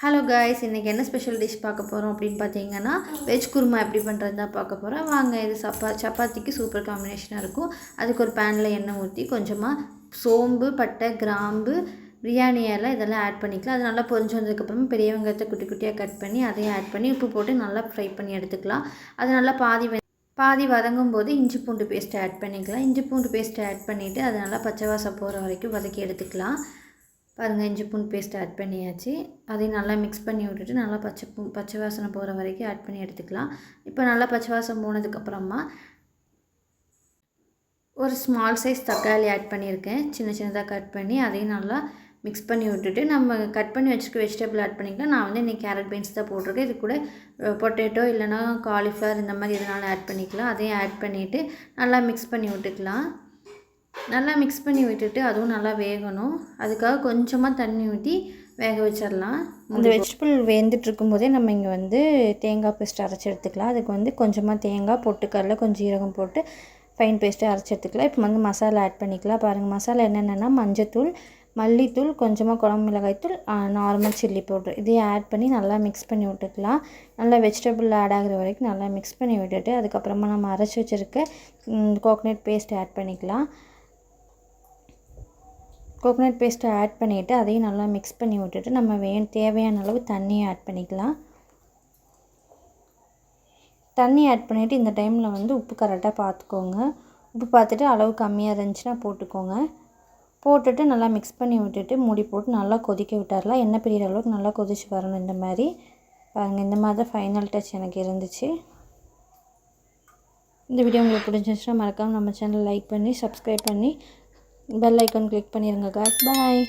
Hello guys இன்றைக்கி என்ன special dish பார்க்க போகிறோம் அப்படின்னு பார்த்தீங்கன்னா வெஜ் குருமா எப்படி பண்ணுறது தான் பார்க்க போகிறோம் வாங்க இது சப்பா சப்பாத்திக்கு சூப்பர் காம்பினேஷனாக இருக்கும். அதுக்கு ஒரு பேனில் எண்ணெய் ஊற்றி கொஞ்சமாக சோம்பு பட்டை கிராம்பு பிரியாணி எல்லாம் இதெல்லாம் ஆட் பண்ணிக்கலாம். அது நல்லா பொரிஞ்சு வந்ததுக்கப்புறமா பெரிய வெங்காயத்தை குட்டி குட்டியாக கட் பண்ணி அதையும் ஆட் பண்ணி உப்பு போட்டு நல்லா ஃப்ரை பண்ணி எடுத்துக்கலாம். அது நல்லா பாதி பாதி வதங்கும் போது இஞ்சி பூண்டு பேஸ்ட் ஆட் பண்ணிக்கலாம். இஞ்சி பூண்டு பேஸ்ட் ஆட் பண்ணிவிட்டு அது நல்லா பச்சை வாசம் போகிற வரைக்கும் வதக்கி எடுத்துக்கலாம். பாருங்கள் இஞ்சி பூண்டு பேஸ்ட் ஆட் பண்ணியாச்சு. அதையும் நல்லா மிக்ஸ் பண்ணி விட்டுட்டு நல்லா பச்சை பூ பச்சை வாசனை போகிற வரைக்கும் ஆட் பண்ணி எடுத்துக்கலாம். இப்போ நல்லா பச்சை வாசம் போனதுக்கப்புறமா ஒரு ஸ்மால் சைஸ் தக்காளி ஆட் பண்ணியிருக்கேன். சின்ன சின்னதாக கட் பண்ணி அதையும் நல்லா மிக்ஸ் பண்ணி விட்டுட்டு நம்ம கட் பண்ணி வச்சுருக்க வெஜிடபிள் ஆட் பண்ணிக்கலாம். நான் வந்து இன்றைக்கி கேரட் பீன்ஸ் தான் போட்டிருக்கேன். இது கூட பொட்டேட்டோ இல்லைனா காலிஃப்ளவர் இந்த மாதிரி எதுனாலும் ஆட் பண்ணிக்கலாம். அதையும் ஆட் பண்ணிவிட்டு நல்லா மிக்ஸ் பண்ணி விட்டுக்கலாம். நல்லா மிக்ஸ் பண்ணி விட்டுட்டு அதுவும் நல்லா வேகணும். அதுக்காக கொஞ்சமாக தண்ணி ஊற்றி வேக வச்சிடலாம். அந்த வெஜிடபிள் வேந்துட்டு இருக்கும்போதே நம்ம இங்கே வந்து தேங்காய் பேஸ்ட் அரைச்சி எடுத்துக்கலாம். அதுக்கு வந்து கொஞ்சமாக தேங்காய் பொட்டுக்கடலை கொஞ்சம் ஜீரகம் போட்டு ஃபைன் பேஸ்ட்டு அரைச்சி எடுத்துக்கலாம். இப்போ வந்து மசாலா ஆட் பண்ணிக்கலாம். பாருங்கள் மசாலா என்னென்னா மஞ்சத்தூள் மல்லித்தூள் கொஞ்சமாக குழம்பு மிளகாய்த்தூள் நார்மல் சில்லி பவுட்ரு இதையும் ஆட் பண்ணி நல்லா மிக்ஸ் பண்ணி விட்டுக்கலாம். நல்லா வெஜிடபிள் ஆட் ஆகிற வரைக்கும் நல்லா மிக்ஸ் பண்ணி விட்டுட்டு அதுக்கப்புறமா நம்ம அரைச்சி வச்சுருக்க கோகனட் பேஸ்ட் ஆட் பண்ணிக்கலாம். கோகனட் பேஸ்ட்டை ஆட் பண்ணிவிட்டு அதையும் நல்லா மிக்ஸ் பண்ணி விட்டுட்டு நம்ம வே தேவையான அளவு தண்ணியை ஆட் பண்ணிக்கலாம். தண்ணி ஆட் பண்ணிவிட்டு இந்த டைமில் வந்து உப்பு கரெக்டாக பார்த்துக்கோங்க உப்பு பார்த்துட்டு அளவு கம்மியாக இருந்துச்சுன்னா போட்டுக்கோங்க. போட்டுட்டு நல்லா மிக்ஸ் பண்ணி விட்டுட்டு மூடி போட்டு நல்லா கொதிக்க விட்டாரலாம் எண்ணெய் பிரிகிற அளவுக்கு நல்லா கொதிச்சு வரணும் இந்த மாதிரி. பாருங்கள் இந்த மாதிரி தான் ஃபைனல் டச் எனக்கு இருந்துச்சு. இந்த வீடியோ உங்களுக்கு பிடிச்சிருந்துச்சுன்னா மறக்காமல் நம்ம சேனல் லைக் பண்ணி சப்ஸ்கிரைப் பண்ணி பெல் ஐக்கான் கிளிக் பண்ணிடுங்க காய்ஸ் பாய்